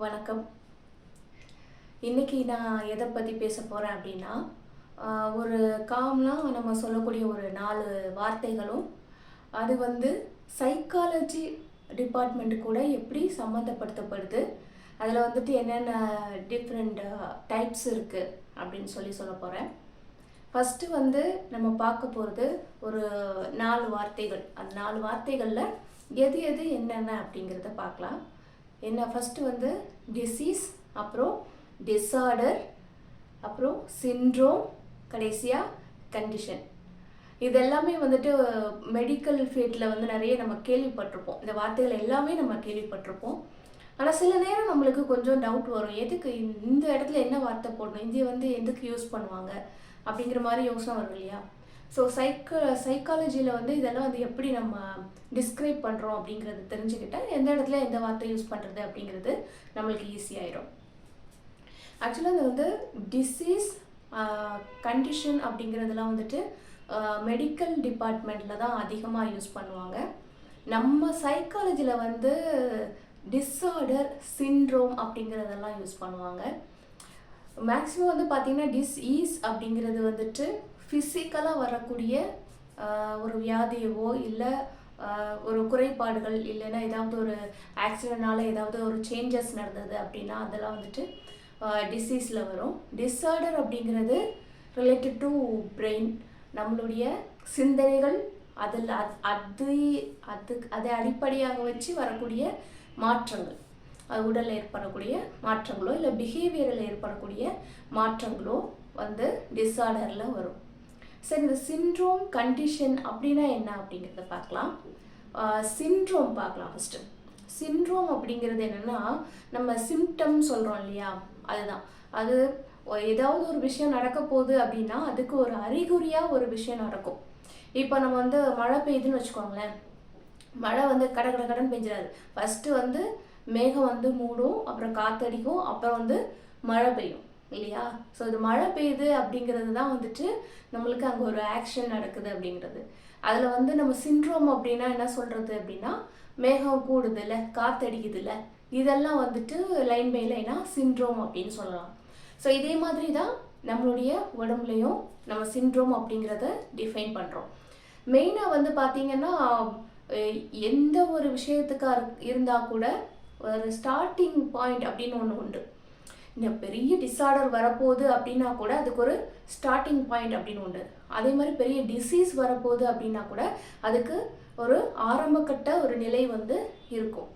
வணக்கம். இன்னைக்கு நான் எதை பற்றி பேச போகிறேன் அப்படின்னா ஒரு காம்லாம் நம்ம சொல்லக்கூடிய ஒரு நாலு வார்த்தைகளும் அது வந்து சைக்காலஜி டிபார்ட்மெண்ட் கூட எப்படி சம்மந்தப்படுத்தப்படுது அதில் வந்துட்டு என்னென்ன டிஃப்ரெண்ட் டைப்ஸ் இருக்குது அப்படின்னு சொல்லி சொல்ல போகிறேன் ஃபஸ்ட்டு வந்து நம்ம பார்க்க போகிறது ஒரு நாலு வார்த்தைகள். அந்த நாலு வார்த்தைகளில் எது எது என்னென்ன அப்படிங்கிறத பார்க்கலாம். என்ன ஃபஸ்ட்டு வந்து டிசீஸ் அப்புறம் டிஸார்டர் அப்புறம் சிண்ட்ரோம் கடைசியாக கண்டிஷன் இது எல்லாமே வந்துட்டு மெடிக்கல் ஃபீல்டில் வந்து நிறைய நம்ம கேள்விப்பட்டிருப்போம். இந்த வார்த்தைகள் எல்லாமே நம்ம கேள்விப்பட்டிருப்போம். ஆனால் சில நேரம் நம்மளுக்கு கொஞ்சம் டவுட் வரும். எதுக்கு இந்த- இந்த இடத்துல என்ன வார்த்தை போடணும்? இது வந்து எதுக்கு யூஸ் பண்ணுவாங்க? அப்படிங்கிற மாதிரி யோசனை வரும் இல்லையா? ஸோ சைக்க சைக்காலஜியில் வந்து இதெல்லாம் வந்து எப்படி நம்ம டிஸ்கிரைப் பண்ணுறோம் அப்படிங்கிறது தெரிஞ்சுக்கிட்டால் எந்த இடத்துல எந்த வார்த்தை யூஸ் பண்ணுறது அப்படிங்கிறது நம்மளுக்கு ஈஸியாயிரும் ஆக்சுவலாக அது வந்து டிசீஸ் கண்டிஷன் அப்படிங்கிறதுலாம் வந்துட்டு மெடிக்கல் டிபார்ட்மெண்ட்டில் தான் அதிகமாக யூஸ் பண்ணுவாங்க. நம்ம சைக்காலஜியில் வந்து டிஸார்டர் சிண்ட்ரோம் அப்படிங்கிறதெல்லாம் யூஸ் பண்ணுவாங்க. மேக்ஸிமம் வந்து பார்த்திங்கன்னா டிஸ்ஈஸ் அப்படிங்கிறது வந்துட்டு ஃபிசிக்கலாக வரக்கூடிய ஒரு வியாதியவோ இல்லை ஒரு குறைபாடுகள் இல்லைன்னா ஏதாவது ஒரு ஆக்சிடென்ட்னால ஏதாவது ஒரு சேஞ்சஸ் நடந்தது அப்படின்னா அதெல்லாம் வந்துட்டு டிசீஸில் வரும். டிஸார்டர் அப்படிங்கிறது ரிலேட்டட் டு பிரெயின் நம்மளுடைய சிந்தனைகள் அதில் அது அது அது அதை அடிப்படையாக வச்சு வரக்கூடிய மாற்றங்கள். அது உடலில் ஏற்படக்கூடிய மாற்றங்களோ இல்லை பிஹேவியரில் ஏற்படக்கூடிய மாற்றங்களோ வந்து டிஸார்டரில் வரும். சரி இந்த சிண்ட்ரோம் கண்டிஷன் அப்படின்னா என்ன அப்படிங்கிறத பார்க்கலாம். சிண்ட்ரோம் பார்க்கலாம் ஃபஸ்ட்டு சிண்ட்ரோம் அப்படிங்கிறது என்னென்னா நம்ம சிம்டம் சொல்கிறோம் இல்லையா? அதுதான். அது ஏதாவது ஒரு விஷயம் நடக்க போகுது அப்படின்னா அதுக்கு ஒரு அறிகுறியாக ஒரு விஷயம் நடக்கும். இப்போ நம்ம வந்து மழை பெய்யுதுன்னு வச்சுக்கோங்களேன். மழை வந்து கட கட கடன் பெஞ்சிடாது ஃபஸ்ட்டு வந்து மேகம் வந்து மூடும் அப்புறம் காற்றடிக்கும் அப்புறம் வந்து மழை பெய்யும். இல்லையா? ஸோ இது மழை பெய்யுது அப்படிங்கிறது தான் வந்துட்டு நம்மளுக்கு அங்கே ஒரு ஆக்ஷன் நடக்குது அப்படிங்கிறது. அதில் வந்து நம்ம சிண்ட்ரோம் அப்படின்னா என்ன சொல்கிறது அப்படின்னா மேகம் கூடுதுல்ல காத்தடிக்குதுல்ல இதெல்லாம் வந்துட்டு லைன் பை லைனாக சிண்ட்ரோம் அப்படின்னு சொல்லலாம். ஸோ இதே மாதிரி தான் நம்மளுடைய உடம்புலையும் நம்ம சிண்ட்ரோம் அப்படிங்கிறத டிஃபைன் பண்ணுறோம் மெயினாக வந்து பார்த்திங்கன்னா எந்த ஒரு விஷயத்துக்காக இருந்தால் கூட ஒரு ஸ்டார்டிங் பாயிண்ட் அப்படின்னு ஒன்று உண்டு. இந்த பெரிய டிஸார்டர் வரப்போகுது அப்படின்னா கூட அதுக்கு ஒரு ஸ்டார்டிங் பாயிண்ட் அப்படின்னு உண்டு. அதே மாதிரி பெரிய டிசீஸ் வரப்போகுது அப்படின்னா கூட அதுக்கு ஒரு ஆரம்பக்கட்ட ஒரு நிலை வந்து இருக்கும்.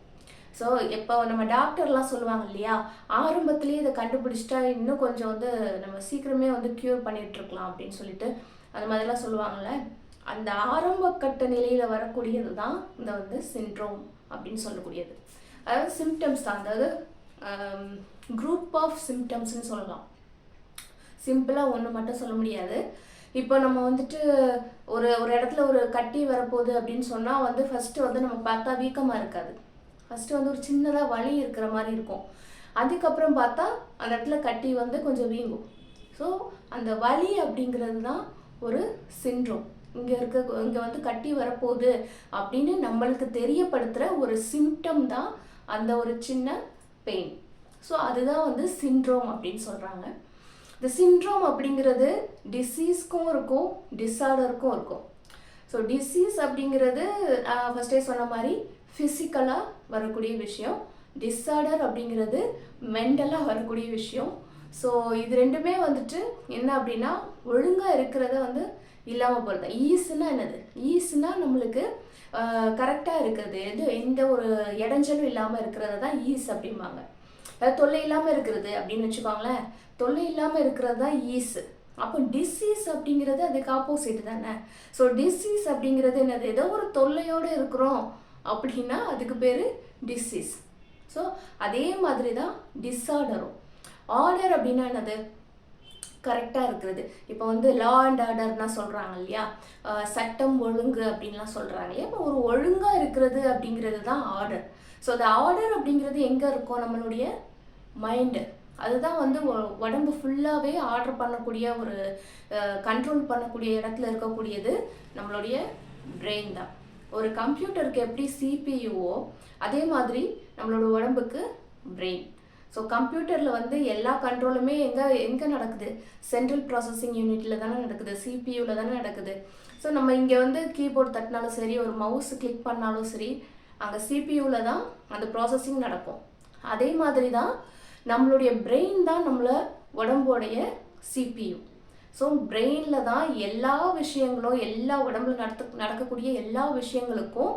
ஸோ இப்போ நம்ம டாக்டர்லாம் சொல்லுவாங்க இல்லையா? ஆரம்பத்துலேயே இதை கண்டுபிடிச்சிட்டா இன்னும் கொஞ்சம் வந்து நம்ம சீக்கிரமே வந்து க்யூர் பண்ணிகிட்ருக்கலாம் அப்படின்னு சொல்லிட்டு அந்த மாதிரிலாம் சொல்லுவாங்கல்ல. அந்த ஆரம்பக்கட்ட நிலையில் வரக்கூடியது தான் இந்த வந்து சிண்ட்ரோம் அப்படின்னு சொல்லக்கூடியது. அதாவது சிம்டம்ஸ் தான். அதாவது குரூப் ஆஃப் சிம்டம்ஸ்னு சொல்லலாம். சிம்பிளாக ஒன்று மட்டும் சொல்ல முடியாது. இப்போ நம்ம வந்துட்டு ஒரு ஒரு இடத்துல ஒரு கட்டி வரப்போகுது அப்படின்னு சொன்னால் வந்து ஃபஸ்ட்டு வந்து நம்ம பார்த்தா வீக்கமாக இருக்காது. ஃபஸ்ட்டு வந்து ஒரு சின்னதாக வலி இருக்கிற மாதிரி இருக்கும். அதுக்கப்புறம் பார்த்தா அந்த இடத்துல கட்டி வந்து கொஞ்சம் வீங்கும். ஸோ அந்த வலி அப்படிங்கிறது தான் ஒரு சிண்ட்ரோம் இங்கே இருக்க இங்கே வந்து கட்டி வரப்போகுது அப்படின்னு நம்மளுக்கு தெரியப்படுத்துகிற ஒரு சிம்டம் தான் அந்த ஒரு சின்ன பெயின் ஸோ அதுதான் வந்து சிண்ட்ரோம் அப்படின்னு சொல்கிறாங்க இந்த சிண்ட்ரோம் அப்படிங்கிறது டிசீஸ்க்கும் இருக்கும் டிஸார்டருக்கும் இருக்கும். ஸோ டிசீஸ் அப்படிங்கிறது ஃபஸ்ட்டே சொன்ன மாதிரி ஃபிசிக்கலாக வரக்கூடிய விஷயம். டிஸார்டர் அப்படிங்கிறது மென்டலாக வரக்கூடிய விஷயம். ஸோ இது ரெண்டுமே வந்துட்டு என்ன அப்படின்னா ஒழுங்காக இருக்கிறத வந்து இல்லாமல் போகிறது ஈஸுனா என்னது? ஈஸுனா நம்மளுக்கு கரெக்டாக இருக்கிறது. எது? எந்த ஒரு இடைஞ்சலும் இல்லாமல் இருக்கிறது தான் ஈஸ் அப்படிம்பாங்க. தொல்லை இல்லாமல் இருக்கிறது அப்படின்னு வச்சுக்கோங்களேன். தொல்லை இல்லாமல் இருக்கிறது தான் ஈஸ். அப்போ டிசீஸ் அப்படிங்கிறது அதுக்கு ஆப்போசிட் தானே? ஸோ டிசீஸ் அப்படிங்கிறது என்னது? ஏதோ ஒரு தொல்லையோடு இருக்கிறோம் அப்படின்னா அதுக்கு பேர் டிசீஸ் ஸோ அதே மாதிரி தான் டிஸார்டரும் ஆர்டர் அப்படின்னா என்னது? கரெக்டாக இருக்கிறது. இப்போ வந்து லா அண்ட் ஆர்டர்னா சொல்கிறாங்க இல்லையா? சட்டம் ஒழுங்கு அப்படின்லாம் சொல்கிறாங்க இல்லையா? இப்போ ஒரு ஒழுங்காக இருக்கிறது அப்படிங்கிறது தான் ஆர்டர் ஸோ அந்த ஆர்டர் அப்படிங்கிறது எங்கே இருக்கும் நம்மளுடைய மைண்டு அதுதான் வந்து உடம்பு ஃபுல்லாகவே ஆர்டர் பண்ணக்கூடிய ஒரு கண்ட்ரோல் பண்ணக்கூடிய இடத்துல இருக்கக்கூடியது நம்மளுடைய பிரெயின் தான். ஒரு கம்ப்யூட்டருக்கு எப்படி சிபியூவோ அதே மாதிரி நம்மளோட உடம்புக்கு பிரெயின் ஸோ கம்ப்யூட்டரில் வந்து எல்லா கண்ட்ரோலுமே எங்கே எங்கே நடக்குது? சென்ட்ரல் ப்ராசஸிங் யூனிட்டில் தானே நடக்குது சிபியூவில் தானே நடக்குது. ஸோ நம்ம இங்கே வந்து கீபோர்ட் தட்டினாலும் சரி ஒரு மவுஸ் கிளிக் பண்ணாலும் சரி அங்கே சிபியூவில் தான் அந்த ப்ராசஸிங் நடக்கும். அதே மாதிரி தான் நம்மளுடைய பிரெயின் தான் நம்மளை உடம்போடைய சிபியு ஸோ பிரெயினில் தான் எல்லா விஷயங்களும் எல்லா உடம்புல நடத்த நடக்கக்கூடிய எல்லா விஷயங்களுக்கும்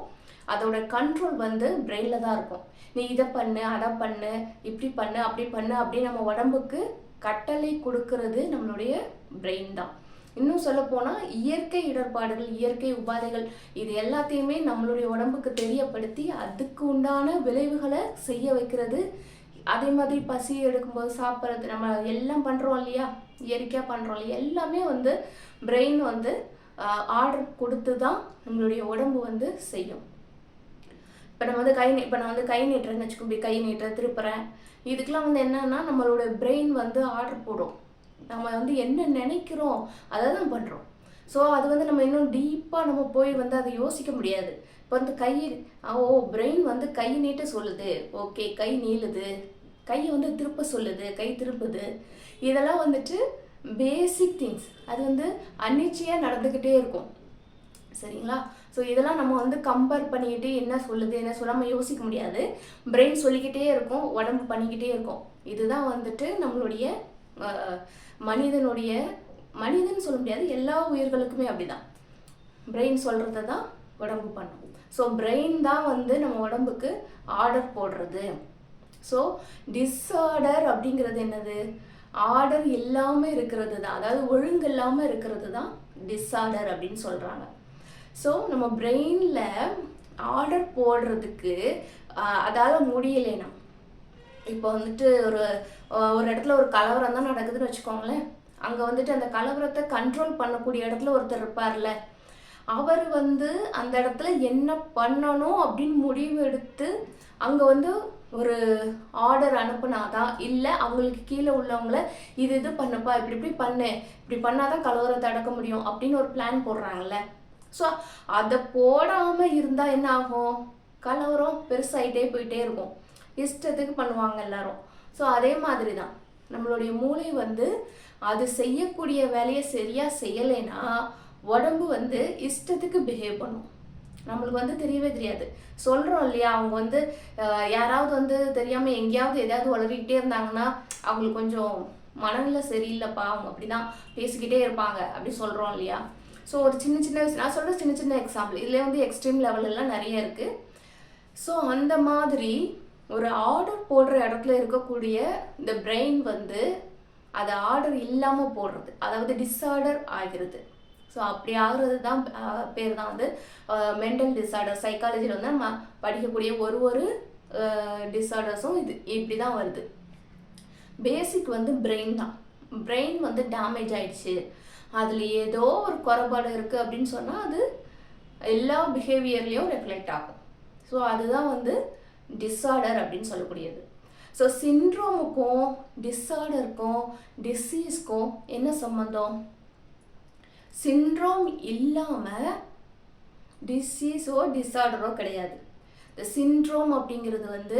அதோட கண்ட்ரோல் வந்து பிரெயினில் தான் இருக்கும். நீ இதை பண்ணு அதை பண்ணு இப்படி பண்ணு அப்படி பண்ணு அப்படி நம்ம உடம்புக்கு கட்டளை கொடுக்கறது நம்மளுடைய பிரெயின் தான். இன்னும் சொல்ல போனால் இயற்கை இடர்பாடுகள் இயற்கை உபாதைகள் இது எல்லாத்தையுமே நம்மளுடைய உடம்புக்கு தெரியப்படுத்தி அதுக்கு உண்டான விளைவுகளை செய்ய வைக்கிறது அதே மாதிரி பசி எடுக்கும்போது சாப்பிட்றது நம்ம எல்லாம் பண்ணுறோம் இல்லையா? இயற்கையாக பண்ணுறோம் இல்லையா? எல்லாமே வந்து பிரெயின் வந்து ஆர்டர் கொடுத்து தான் நம்மளுடைய உடம்பு வந்து செய்யும். இப்போ நம்ம வந்து கை இப்போ நான் வந்து கை நீட்டுறேன்னு வச்சுக்கோ இப்படி கை நீட்டுறேன் திருப்புறேன். இதுக்கெலாம் வந்து என்னன்னா நம்மளோட பிரெயின் வந்து ஆர்டர் போடும். நம்ம வந்து என்ன நினைக்கிறோம் அதை தான் பண்ணுறோம் ஸோ அது வந்து நம்ம இன்னும் டீப்பாக நம்ம போய் வந்து அதை யோசிக்க முடியாது. இப்போ வந்து கை ஓ பிரெயின் வந்து கை நீட்ட சொல்லுது. ஓகே கை நீளுது. கையை வந்து திருப்ப சொல்லுது. கை திருப்புது இதெல்லாம் வந்துட்டு பேசிக் திங்ஸ் அது வந்து அன்னிச்சையாக நடந்துக்கிட்டே இருக்கும். சரிங்களா? ஸோ இதெல்லாம் நம்ம வந்து கம்பேர் பண்ணிக்கிட்டு என்ன சொல்லுது என்ன சொல்லாமல் யோசிக்க முடியாது. பிரெயின் சொல்லிக்கிட்டே இருக்கும் உடம்பு பண்ணிக்கிட்டே இருக்கும். இதுதான் வந்துட்டு நம்மளுடைய மனிதனுடைய மனிதன் சொல்ல முடியாது எல்லா உயிர்களுக்குமே அப்படிதான். பிரெயின் சொல்கிறத தான் உடம்பு பண்ணும். ஸோ பிரெயின் தான் வந்து நம்ம உடம்புக்கு ஆர்டர் போடுறது. ஸோ டிஸ்ஆர்டர் அப்படிங்கிறது என்னது? ஆர்டர் இல்லாமல் இருக்கிறது தான் அதாவது ஒழுங்கு இல்லாமல் இருக்கிறது தான் டிஸ்ஆர்டர் அப்படின்னு சொல்கிறாங்க ஸோ நம்ம பிரெயினில் ஆர்டர் போடுறதுக்கு அதால் முடியலைனா. இப்போ வந்துட்டு ஒரு ஒரு இடத்துல ஒரு கலவரம் தான் நடக்குதுன்னு வச்சுக்கோங்களேன். அங்கே வந்துட்டு அந்த கலவரத்தை கண்ட்ரோல் பண்ணக்கூடிய இடத்துல ஒருத்தர் இருப்பார்ல அவர் வந்து அந்த இடத்துல என்ன பண்ணணும் அப்படின்னு முடிவு எடுத்து அங்கே வந்து ஒரு ஆர்டர் அனுப்புனாதான் இல்லை அவங்களுக்கு கீழே உள்ளவங்கள இது இது பண்ணுப்பா இப்படி இப்படி பண்ணு இப்படி பண்ணாதான் கலவரத்தை அடக்க முடியும் அப்படின்னு ஒரு பிளான் போடுறாங்கல்ல. ஸோ அதை போடாமல் இருந்தால் என்ன ஆகும்? கலவரம் பெருசாகிட்டே போயிட்டே இருக்கும். இஷ்டத்துக்கு பண்ணுவாங்க எல்லாரும். ஸோ அதே மாதிரி தான் நம்மளுடைய மூளை வந்து அது செய்யக்கூடிய வேலையை சரியாக செய்யலைன்னா உடம்பு வந்து இஷ்டத்துக்கு பிஹேவ் பண்ணும். நம்மளுக்கு வந்து தெரியவே தெரியாது. சொல்கிறோம் இல்லையா? அவங்க வந்து யாராவது வந்து தெரியாமல் எங்கேயாவது எதாவது வளரிக்கிட்டே இருந்தாங்கன்னா அவங்களுக்கு கொஞ்சம் மனநிலை சரியில்லைப்பா அவங்க அப்படி தான் பேசிக்கிட்டே இருப்பாங்க அப்படி சொல்கிறோம் இல்லையா? ஸோ ஒரு சின்ன சின்ன நான் சொல்கிற சின்ன சின்ன எக்ஸாம்பிள் இதில் வந்து எக்ஸ்ட்ரீம் லெவலெல்லாம் நிறைய இருக்குது ஸோ அந்த மாதிரி ஒரு ஆர்டர் போடுற இடத்துல இருக்கக்கூடிய இந்த பிரெயின் வந்து அதை ஆர்டர் இல்லாமல் போடுறது. அதாவது டிஸார்டர் ஆகிறது. ஸோ அப்படி ஆகுறது தான் பேர் தான் வந்து மென்டல் டிஸார்டர் சைக்காலஜியில் வந்து நம்ம படிக்கக்கூடிய ஒரு ஒரு டிஸார்டர்ஸும் இது. இப்படி தான் வருது. பேசிக் வந்து பிரெயின் தான். பிரெயின் வந்து டேமேஜ் ஆயிடுச்சு. அதில் ஏதோ ஒரு குறைபாடு இருக்குது அப்படின்னு சொன்னால் அது எல்லா பிஹேவியர்லேயும் ரெஃப்ளெக்ட் ஆகும். ஸோ அதுதான் வந்து டிஸார்டர் அப்படின்னு சொல்லக்கூடியது. ஸோ சின்ட்ரோமுக்கும் டிஸார்டருக்கும் டிசீஸ்க்கும் என்ன சம்மந்தம் சின்ட்ரோம் இல்லாமல் டிசீஸோ டிஸார்டரோ கிடையாது. இந்த சின்ட்ரோம் அப்படிங்கிறது வந்து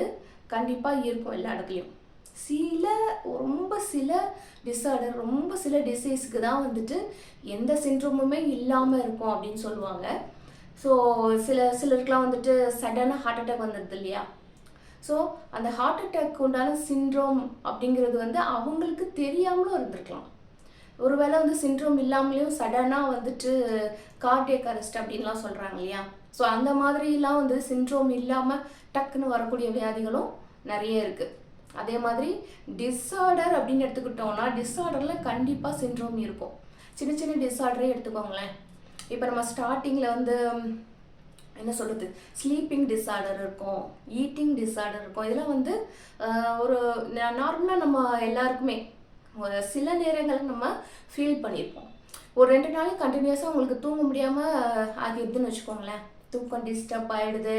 கண்டிப்பாக இருக்கும் எல்லா இடத்துலையும். சில ரொம்ப சில டிஸார்டர் ரொம்ப சில டிசீஸ்க்கு தான் வந்துட்டு எந்த சின்ட்ரோமுமே இல்லாமல் இருக்கும் அப்படின்னு சொல்லுவாங்க. ஸோ சில சிலருக்குலாம் வந்துட்டு சடனாக ஹார்ட் அட்டாக் வந்தது இல்லையா? ஸோ அந்த ஹார்ட் அட்டாக் உண்டான சின்ட்ரோம் அப்படிங்கிறது வந்து அவங்களுக்கு தெரியாமலும் இருந்திருக்கலாம். ஒருவேளை வந்து சின்ட்ரோம் இல்லாமலேயும் சடனாக வந்துட்டு கார்டியக் அரெஸ்ட் அப்படின்லாம் சொல்கிறாங்க இல்லையா? ஸோ அந்த மாதிரிலாம் வந்து சின்ட்ரோம் இல்லாமல் டக்குன்னு வரக்கூடிய வியாதிகளும் நிறைய இருக்குது அதே மாதிரி டிஸார்டர் அப்படின்னு எடுத்துக்கிட்டோம்னா டிஸார்டரில் கண்டிப்பாக சின்ட்ரோம் இருக்கும். சின்ன சின்ன டிஸார்டரே எடுத்துக்கோங்களேன். இப்போ நம்ம ஸ்டார்டிங்கில் வந்து என்ன சொல்கிறது ஸ்லீப்பிங் டிஸார்டர் இருக்கும் ஈட்டிங் டிஸார்டர் இருக்கும். இதெல்லாம் வந்து ஒரு நார்மலாக நம்ம எல்லாருக்குமே சில நேரங்களில் நம்ம ஃபீல் பண்ணியிருப்போம் ஒரு ரெண்டு நாளைக்கு கண்டினியூஸாக உங்களுக்கு தூங்க முடியாமல் ஆகிடுதுன்னு வச்சுக்கோங்களேன். தூக்கம் டிஸ்டர்ப் ஆகிடுது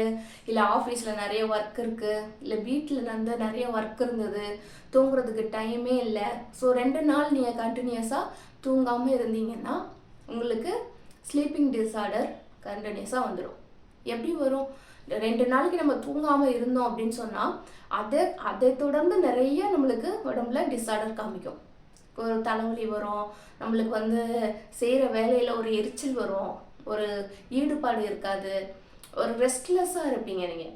இல்லை ஆஃபீஸில் நிறைய ஒர்க் இருக்குது இல்லை வீட்டில் வந்து நிறைய ஒர்க் இருந்தது. தூங்குறதுக்கு டைமே இல்லை. ஸோ ரெண்டு நாள் நீங்கள் கண்டினியூஸாக தூங்காமல் இருந்தீங்கன்னா உங்களுக்கு ஸ்லீப்பிங் டிஸார்டர் கண்டினியூஸாக வந்துடும் எப்படி வரும்? ரெண்டு நாளைக்கு நம்ம தூங்காமல் இருந்தோம் அப்படின்னு சொன்னால் அதை அதை தொடர்ந்து நிறைய நம்மளுக்கு உடம்புல டிஸார்டர் காமிக்கும். ஒரு தலைவலி வரும் நம்மளுக்கு வந்து செய்கிற வேலையில் ஒரு எரிச்சல் வரும் ஒரு ஈடுபாடு இருக்காது ஒரு ரெஸ்ட்லெஸ்ஸாக இருப்பீங்க நீங்கள்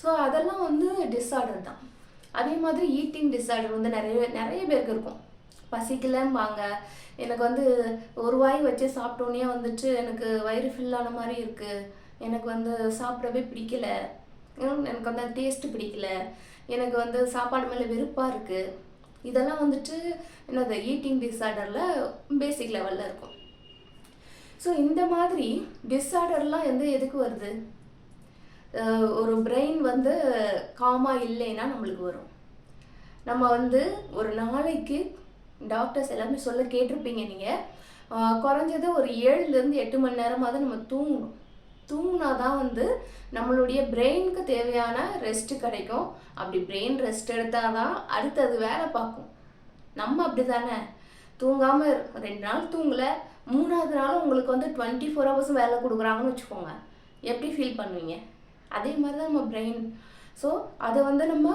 ஸோ அதெல்லாம் வந்து டிஸார்டர் தான். அதே மாதிரி ஈட்டிங் டிஸார்டர் வந்து நிறைய நிறைய பேருக்கு இருக்கும். பசிக்கலம்பாங்க. எனக்கு வந்து ஒரு வாய் வச்சு சாப்பிட்டோன்னே வந்துட்டு எனக்கு வயிறு ஃபில்லான மாதிரி இருக்குது எனக்கு வந்து சாப்பிடவே பிடிக்கல. எனக்கு வந்து டேஸ்ட்டு பிடிக்கல. எனக்கு வந்து சாப்பாடு மேலே வெறுப்பாக இருக்குது இதெல்லாம் வந்துட்டு என்னது ஈட்டிங் டிஸார்டரில் பேசிக் லெவலில் இருக்கும். ஸோ இந்த மாதிரி டிஸார்டர்லாம் வந்து எதுக்கு வருது? ஒரு பிரெயின் வந்து காமாக இல்லைன்னா நம்மளுக்கு வரும். நம்ம வந்து ஒரு நாளைக்கு டாக்டர்ஸ் எல்லாமே சொல்ல கேட்டிருப்பீங்க நீங்கள் குறைஞ்சது ஒரு ஏழுலேருந்து எட்டு மணி நேரமாவது நம்ம தூங்கணும். தூங்கினா தான் வந்து நம்மளுடைய பிரெயினுக்கு தேவையான ரெஸ்ட்டு கிடைக்கும். அப்படி பிரெயின் ரெஸ்ட் எடுத்தால் தான் அடுத்தது வேலை பார்க்கும். நம்ம அப்படி தானே தூங்காமல் ரெண்டு நாள் தூங்கலை. மூணாவது நாள் உங்களுக்கு வந்து டுவெண்ட்டி ஃபோர் ஹவர்ஸும் வேலை கொடுக்குறாங்கன்னு வச்சுக்கோங்க. எப்படி ஃபீல் பண்ணுவீங்க? அதே மாதிரி தான் நம்ம பிரெயின் ஸோ அதை வந்து நம்ம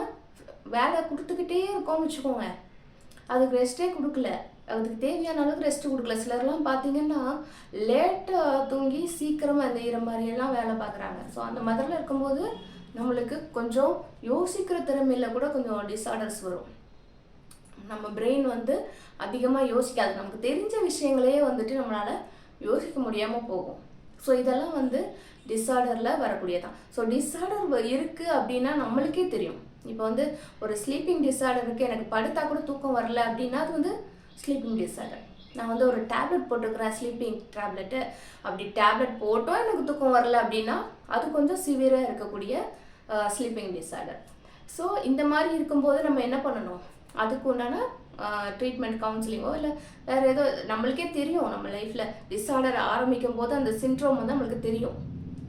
வேலை கொடுத்துக்கிட்டே இருக்கோம்னு வச்சுக்கோங்க. அதுக்கு ரெஸ்ட்டே கொடுக்கல. அதுக்கு தேவையான அளவுக்கு ரெஸ்ட் கொடுக்கல. சிலர்லாம் பார்த்தீங்கன்னா லேட்டாக தூங்கி சீக்கிரமாக எந்திரிக்கிற மாதிரியெல்லாம் வேலை பார்க்குறாங்க ஸோ அந்த மாதிரிலாம் இருக்கும்போது நம்மளுக்கு கொஞ்சம் யோசிக்கிற திறமையில கூட கொஞ்சம் டிஸார்டர்ஸ் வரும். நம்ம பிரெயின் வந்து அதிகமாக யோசிக்காது. நமக்கு தெரிஞ்ச விஷயங்களையே வந்துட்டு நம்மளால் யோசிக்க முடியாமல் போகும். ஸோ இதெல்லாம் வந்து டிஸார்டரில் வரக்கூடியதான் ஸோ டிஸார்டர் இருக்குது அப்படின்னா நம்மளுக்கே தெரியும். இப்போ வந்து ஒரு ஸ்லீப்பிங் டிஸார்டர் இருக்குது எனக்கு படுத்தா கூட தூக்கம் வரல அப்படின்னா அது வந்து ஸ்லீப்பிங் டிஸார்டர் நான் வந்து ஒரு டேப்லெட் போட்டுக்கிறேன் ஸ்லீப்பிங் டேப்லெட்டு அப்படி டேப்லெட் போட்டோம் எனக்கு தூக்கம் வரல அப்படின்னா அது கொஞ்சம் சிவியராக இருக்கக்கூடிய ஸ்லீப்பிங் டிஸார்டர் ஸோ இந்த மாதிரி இருக்கும்போது நம்ம என்ன பண்ணணும்? அதுக்கு உண்டான ட்ரீட்மெண்ட் கவுன்சிலிங்கோ இல்லை வேறு ஏதோ நம்மளுக்கே தெரியும் நம்ம லைஃப்பில் டிஸார்டர் ஆரம்பிக்கும் போது அந்த சின்ட்ரோம் வந்து நம்மளுக்கு தெரியும்.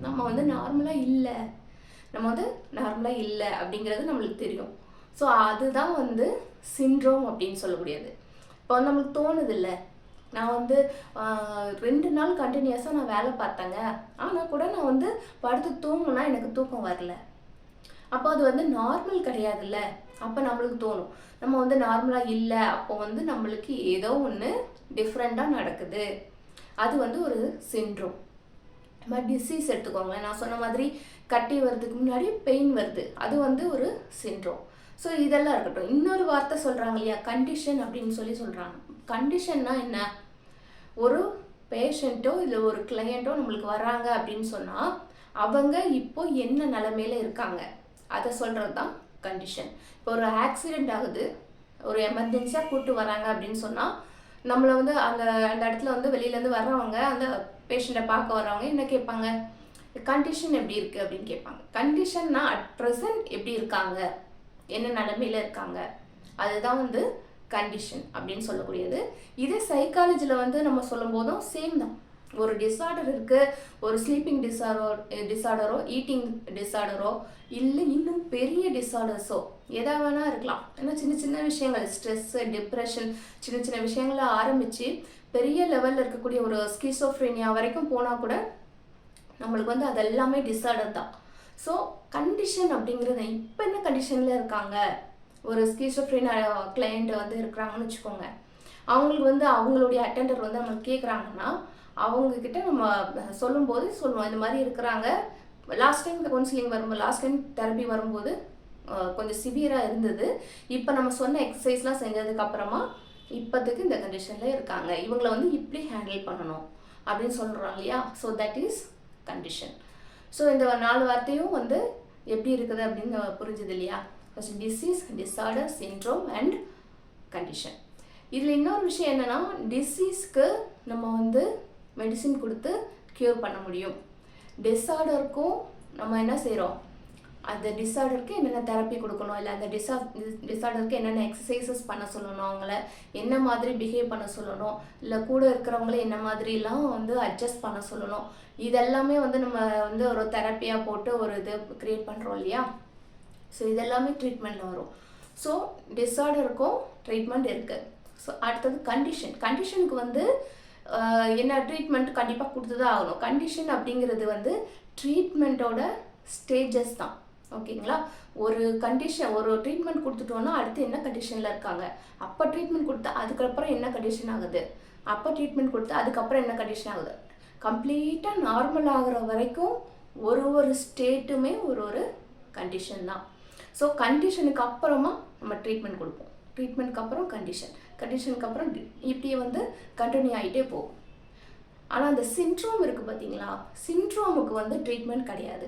நம்ம வந்து நார்மலாக இல்லை. நம்ம வந்து நார்மலாக இல்லை அப்படிங்கிறது நம்மளுக்கு தெரியும். ஸோ அதுதான் வந்து சின்ட்ரோம் அப்படின்னு சொல்லக்கூடியது. இப்போ வந்து நம்மளுக்கு தோணுது இல்லை நான் வந்து ரெண்டு நாள் கண்டினியூஸாக நான் வேலை பார்த்தேங்க. ஆனால் கூட நான் வந்து படுத்து தூங்குனா எனக்கு தூக்கம் வரல. அப்போ அது வந்து நார்மல் கிடையாதுல்ல. அப்போ நம்மளுக்கு தோணும். நம்ம வந்து நார்மலாக இல்லை. அப்போ வந்து நம்மளுக்கு ஏதோ ஒன்று டிஃப்ரெண்ட்டாக நடக்குது. அது வந்து ஒரு சின்ட்ரோம் நம்ம டிசீஸ் எடுத்துக்கோங்களேன். நான் சொன்ன மாதிரி கட்டி வர்றதுக்கு முன்னாடி பெயின் வருது. அது வந்து ஒரு சின்ட்ரோம் ஸோ இதெல்லாம் இருக்கட்டும். இன்னொரு வார்த்தை சொல்கிறாங்க இல்லையா? கண்டிஷன் அப்படின்னு சொல்லி சொல்கிறாங்க கண்டிஷன்னா என்ன? ஒரு பேஷண்ட்டோ இல்லை ஒரு கிளையண்ட்டோ நம்மளுக்கு வராங்க அப்படின்னு சொன்னால் அவங்க இப்போ என்ன நிலமையில இருக்காங்க? அதை சொல்கிறது தான் கண்டிஷன் இப்போ ஒரு ஆக்சிடெண்ட் ஆகுது ஒரு எமர்ஜென்சியாக கூப்பிட்டு வராங்க அப்படின்னு சொன்னால் நம்மளை வந்து அந்த அந்த இடத்துல வந்து வெளியிலேருந்து வர்றவங்க அந்த பேஷண்ட்டை பார்க்க வர்றவங்க என்ன கேட்பாங்க? கண்டிஷன் எப்படி இருக்குது அப்படின்னு கேட்பாங்க. கண்டிஷன்னா அட் ப்ரெசன்ட் எப்படி இருக்காங்க? என்ன நிலமையில இருக்காங்க. அதுதான் வந்து கண்டிஷன் அப்படின்னு சொல்லக்கூடியது. இதே சைக்காலஜியில் வந்து நம்ம சொல்லும் போதும் சேம் தான். ஒரு டிஸார்டர் இருக்குது ஒரு ஸ்லீப்பிங் டிஸார்டர் டிஸார்டரோ ஈட்டிங் டிஸார்டரோ இல்லை இன்னும் பெரிய டிஸார்டர்ஸோ எதா வேணா இருக்கலாம். ஏன்னா சின்ன சின்ன விஷயங்கள் ஸ்ட்ரெஸ்ஸு டிப்ரெஷன் சின்ன சின்ன விஷயங்களை ஆரம்பித்து பெரிய லெவலில் இருக்கக்கூடிய ஒரு ஸ்கிசோஃப்ரீனியா வரைக்கும் போனால் கூட நம்மளுக்கு வந்து அதெல்லாமே டிஸார்டர் தான். ஸோ கண்டிஷன் அப்படிங்கிறது இப்போ என்ன கண்டிஷனில் இருக்காங்க? ஒரு ஸ்கீசோஃப்ரீனா கிளையண்ட் வந்து இருக்கிறாங்கன்னு வச்சுக்கோங்க. அவங்களுக்கு வந்து அவங்களுடைய அட்டெண்டர் வந்து நம்ம கேட்குறாங்கன்னா அவங்கக்கிட்ட நம்ம சொல்லும்போது சொல்லுவோம் இந்த மாதிரி இருக்கிறாங்க. லாஸ்ட் டைம் கவுன்சிலிங் வரும்போது லாஸ்ட் டைம் தெரப்பி வரும்போது கொஞ்சம் சிவியராக இருந்தது. இப்போ நம்ம சொன்ன எக்ஸசைஸ்லாம் செஞ்சதுக்கப்புறமா இப்போதைக்கு இந்த கண்டிஷனில் இருக்காங்க. இவங்கள வந்து இப்படி ஹேண்டில் பண்ணணும் அப்படின்னு சொல்கிறோம் இல்லையா? So that is condition so இந்த நாலு வார்த்தையும் வந்து எப்படி இருக்குது அப்படின்னு புரிஞ்சுது இல்லையா? First disease disorder syndrome and condition இதில் இன்னொரு விஷயம் என்னென்னா டிசீஸ்க்கு நம்ம வந்து மெடிசின் கொடுத்து க்யூர் பண்ண முடியும். டிஸார்டருக்கும் நம்ம என்ன செய்கிறோம் அந்த டிஸார்டருக்கு என்னென்ன தெரப்பி கொடுக்கணும்? இல்லை அந்த டிஸா டிஸார்டருக்கு என்னென்ன எக்ஸசைசஸ் பண்ண சொல்லணும் அவங்கள? என்ன மாதிரி பிஹேவ் பண்ண சொல்லணும்? இல்லை கூட இருக்கிறவங்கள என்ன மாதிரிலாம் வந்து அட்ஜஸ்ட் பண்ண சொல்லணும்? இதெல்லாமே வந்து நம்ம வந்து ஒரு தெரப்பியாக போட்டு ஒரு இது க்ரியேட் பண்ணுறோம் இல்லையா? ஸோ இதெல்லாமே ட்ரீட்மெண்ட்டில் வரும். ஸோ டிஸார்டருக்கும் ட்ரீட்மெண்ட் இருக்குது ஸோ அடுத்தது கண்டிஷன் கண்டிஷனுக்கு வந்து என்ன ட்ரீட்மெண்ட் கண்டிப்பாக கொடுத்து தான் ஆகணும். கண்டிஷன் அப்படிங்கிறது வந்து ட்ரீட்மெண்ட்டோட ஸ்டேஜஸ் தான். ஓகேங்களா ஒரு கண்டிஷன் ஒரு ட்ரீட்மெண்ட் கொடுத்துட்டோன்னா அடுத்து என்ன கண்டிஷனில் இருக்காங்க? அப்போ ட்ரீட்மெண்ட் கொடுத்தா அதுக்கப்புறம் என்ன கண்டிஷன் ஆகுது? அப்போ ட்ரீட்மெண்ட் கொடுத்தா அதுக்கப்புறம் என்ன கண்டிஷன் ஆகுது? கம்ப்ளீட்டாக நார்மல் ஆகிற வரைக்கும் ஒரு ஒரு ஸ்டேட்டுமே ஒரு ஒரு கண்டிஷன் தான். ஸோ கண்டிஷனுக்கு அப்புறமா நம்ம ட்ரீட்மெண்ட் கொடுப்போம். ட்ரீட்மெண்ட்க்கு அப்புறம் கண்டிஷன் கண்டிஷனுக்கு அப்புறம் இப்படியே வந்து கண்டினியூ ஆகிட்டே போகும். ஆனால் அந்த சிண்ட்ரோம் இருக்குது பார்த்தீங்களா சிண்ட்ரோமுக்கு வந்து ட்ரீட்மெண்ட் கிடையாது.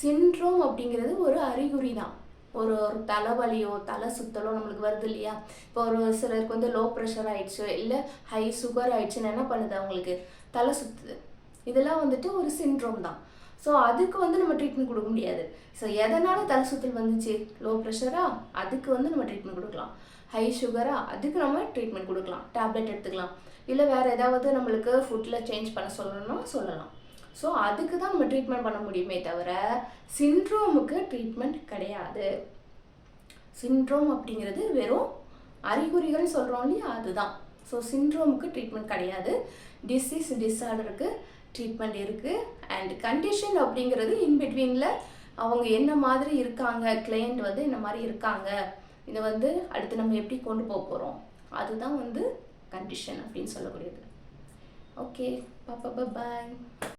சிண்ட்ரோம் அப்படிங்கிறது ஒரு அறிகுறி தான். ஒரு ஒரு தலைவலியோ தலை சுத்தலோ நம்மளுக்கு வருது இல்லையா? இப்போ ஒரு சிலருக்கு வந்து லோ ப்ரெஷர் ஆயிடுச்சு இல்லை ஹை சுகர் ஆயிடுச்சுன்னா என்ன பண்ணுது அவங்களுக்கு? தலை சுற்றுது இதெல்லாம் வந்துட்டு ஒரு சிண்ட்ரோம் தான். ஸோ அதுக்கு வந்து நம்ம ட்ரீட்மெண்ட் கொடுக்க முடியாது. ஸோ எதனால தலை சுற்றல் வந்துச்சு? லோ ப்ரெஷரா அதுக்கு வந்து நம்ம ட்ரீட்மெண்ட் கொடுக்கலாம். ஹை சுகரா அதுக்கு நம்ம ட்ரீட்மெண்ட் கொடுக்கலாம். டேப்லெட் எடுத்துக்கலாம். இல்லை வேறு ஏதாவது நம்மளுக்கு ஃபுட்டில் சேஞ்ச் பண்ண சொல்லணும்னா சொல்லலாம். ஸோ அதுக்கு தான் நம்ம ட்ரீட்மெண்ட் பண்ண முடியுமே தவிர சிண்ட்ரோமுக்கு ட்ரீட்மெண்ட் கிடையாது. சிண்ட்ரோம் அப்படிங்கிறது வெறும் அறிகுறிகள் சொல்கிறோம் இல்லையா? அதுதான். ஸோ சிண்ட்ரோமுக்கு ட்ரீட்மெண்ட் கிடையாது. டிசீஸ் டிஸார்டருக்கு ட்ரீட்மெண்ட் இருக்குது அண்ட் கண்டிஷன் அப்படிங்கிறது இன்பிட்வீனில் அவங்க என்ன மாதிரி இருக்காங்க கிளையண்ட் வந்து இந்த மாதிரி இருக்காங்க இதை வந்து அடுத்து நம்ம எப்படி கொண்டு போக போகிறோம் அதுதான் வந்து கண்டிஷன் அப்படின்னு சொல்லக்கூடியது. ஓகே பாப்பா பாய்